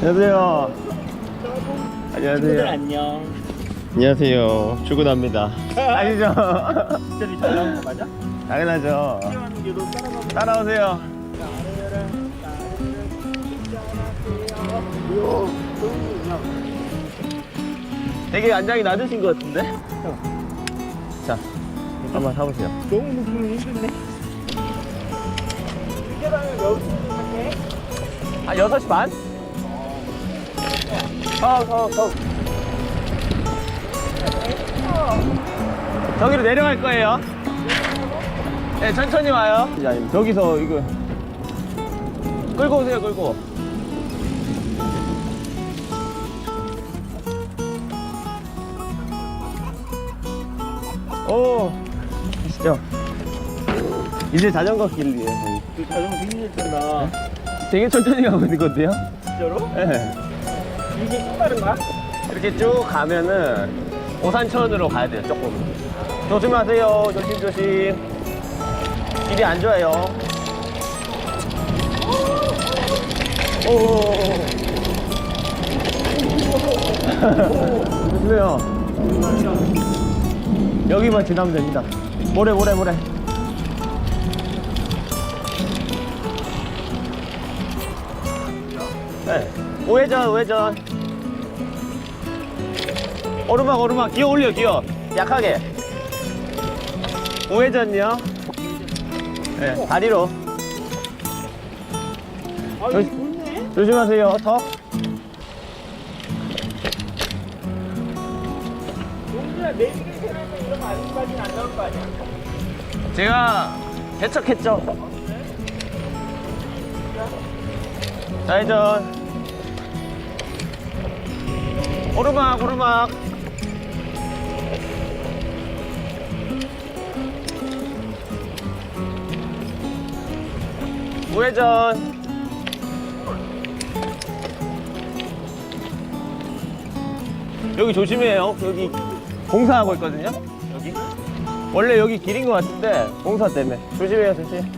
안녕하세요. 친구들 안녕하세요. 안녕. 안녕하세요. 출근합니다. 아니죠? 진짜리 잘 나온 거 맞아? 당연하죠. 따라가. 따라오세요. 되게 안장이 낮으신 것 같은데? 자, 한번 타보세요. 너무 무슨 힘든데? 이제라면 몇 시쯤 할게? 아, 6시 반? 어, 어, 어. 저기로 내려갈 거예요. 네, 천천히 와요. 아니면 저기서 이거 끌고 오세요, 끌고. 오, 보시죠. 이제 자전거 길이에요. 저기. 그 자전거 굉장히 탄다. 되게 천천히 가고 있는 건데요? 진짜로? 네. 이게 또 다른가? 이렇게 쭉 가면은 오산천으로 가야 돼요, 조금. 조심하세요, 조심조심. 길이 안 좋아요. 오. 조심해요. 여기만 지나면 됩니다. 모래, 모래, 모래. 네. 우회전, 우회전. 오르막 오르막. 기어 올려 기어. 약하게. 우회전이요. 네 다리로. 아, 좋네? 조심하세요 턱? 제가 개척했죠. 좌회전 오르막 오르막 우회전. 여기 조심해요. 여기 공사하고 있거든요. 여기. 원래 여기 길인 것 같은데 공사 때문에. 조심해요 조심.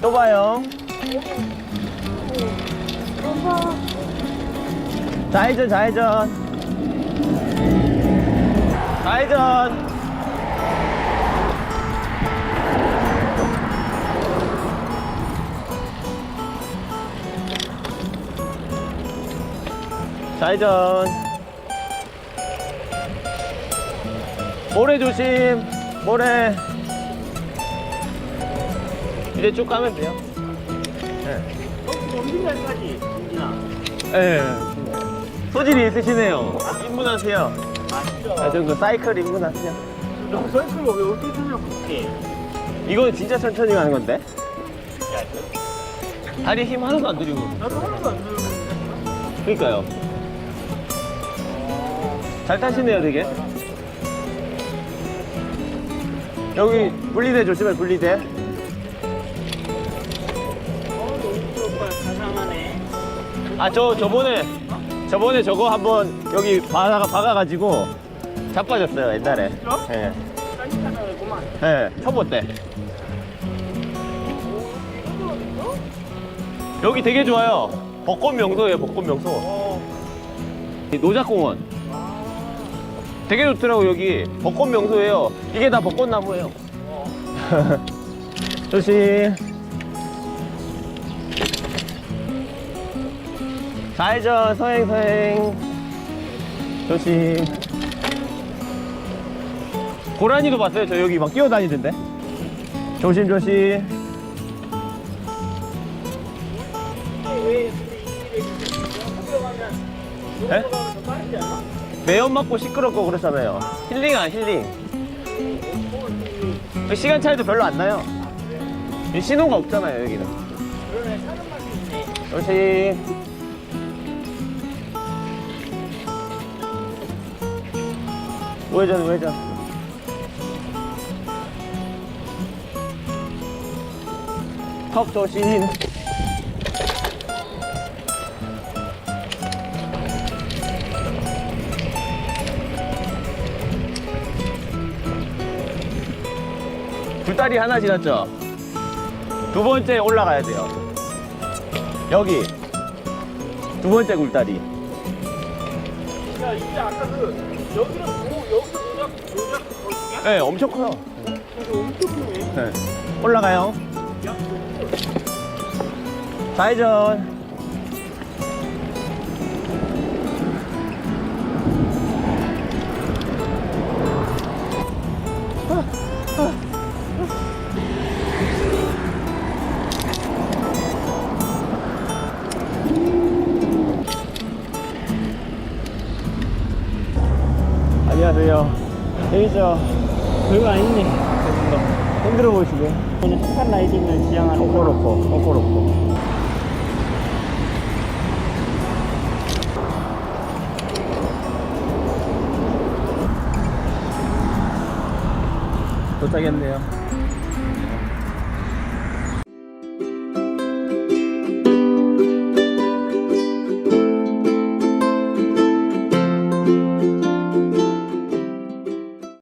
또 봐요. 좌회전 좌회전. 좌회전 좌회전. 모래 조심 모래. 이제 쭉 가면 돼요. 네. 네. 소질이 있으시네요. 입문하세요. 아, 저그 사이클 입문하세요. 너 사이클 왜 어떻게 그렇게? 이건 진짜 천천히 가는 건데? 다리 힘 하나도 안 들이고. 나도 하나도 안 들리는데. 그러니까요 잘 타시네요 되게 여기 분리대 조심해 분리대. 아 저 저번에 저번에 저거 한번 여기 바다가 박아가지고 자빠졌어요 옛날에? 예. 예 초보 때 여기 되게 좋아요 벚꽃 명소예요 벚꽃 명소 어. 이 노작공원 되게 좋더라고 여기. 벚꽃 명소예요. 이게 다 벚꽃나무예요. 조심. 좌회전 서행 서행. 조심. 고라니도 봤어요? 저 여기 막 뛰어다니던데. 조심 조심. 길에 매연 맞고 시끄럽고 그렇잖아요. 힐링 안 힐링. 시간 차이도 별로 안 나요. 이 신호가 없잖아요 여기는. 조심 우회전 우회전. 턱 조심 두 다리 하나 지났죠? 두 번째 올라가야 돼요 여기 두 번째 굴다리. 야 이제 아까 그 여기는 뭐 여기서 노작 노작 거기야? 네, 엄청 커요. 엄청 크네. 네. 올라가요. 좌회전. 안녕하세요. 여기죠. 별거 아니네. 힘들어 보이시게. 오늘 스판 라이딩을 지향하는 오코로코, 오코로코. 도착했네요.